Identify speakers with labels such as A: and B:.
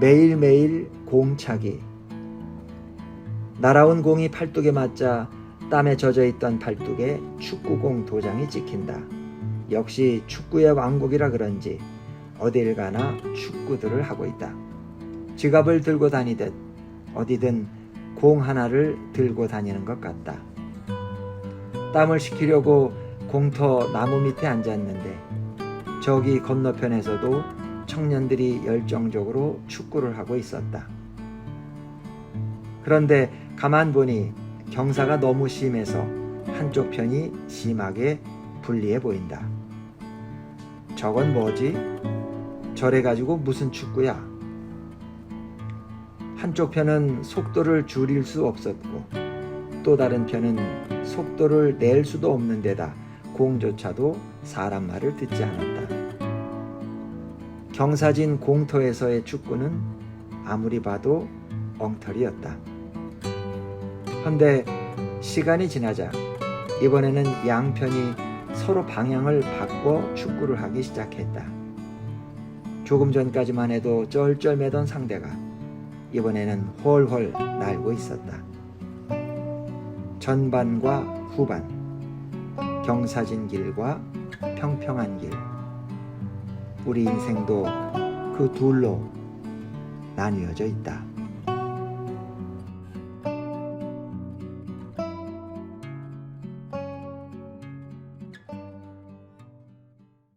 A: 매일매일 공차기. 날아온 공이 팔뚝에 맞자 땀에 젖어 있던 팔뚝에 축구공 도장이 찍힌다. 역시 축구의 왕국이라 그런지 어딜 가나 축구들을 하고 있다. 지갑을 들고 다니듯 어디든 공 하나를 들고 다니는 것 같다. 땀을 식히려고 공터 나무 밑에 앉았는데 저기 건너편에서도 청년들이 열정적으로 축구를 하고 있었다. 그런데 가만 보니 경사가 너무 심해서 한쪽 편이 심하게 불리해 보인다. 저건 뭐지? 저래 가지고 무슨 축구야? 한쪽 편은 속도를 줄일 수 없었고 또 다른 편은 속도를 낼 수도 없는 데다 공조차도 사람 말을 듣지 않았다. 경사진 공터에서의 축구는 아무리 봐도 엉터리였다. 헌데 시간이 지나자 이번에는 양편이 서로 방향을 바꿔 축구를 하기 시작했다. 조금 전까지만 해도 쩔쩔매던 상대가 이번에는 훨훨 날고 있었다. 전반과 후반, 경사진 길과 평평한 길. 우리 인생도 그 둘로 나뉘어져 있다.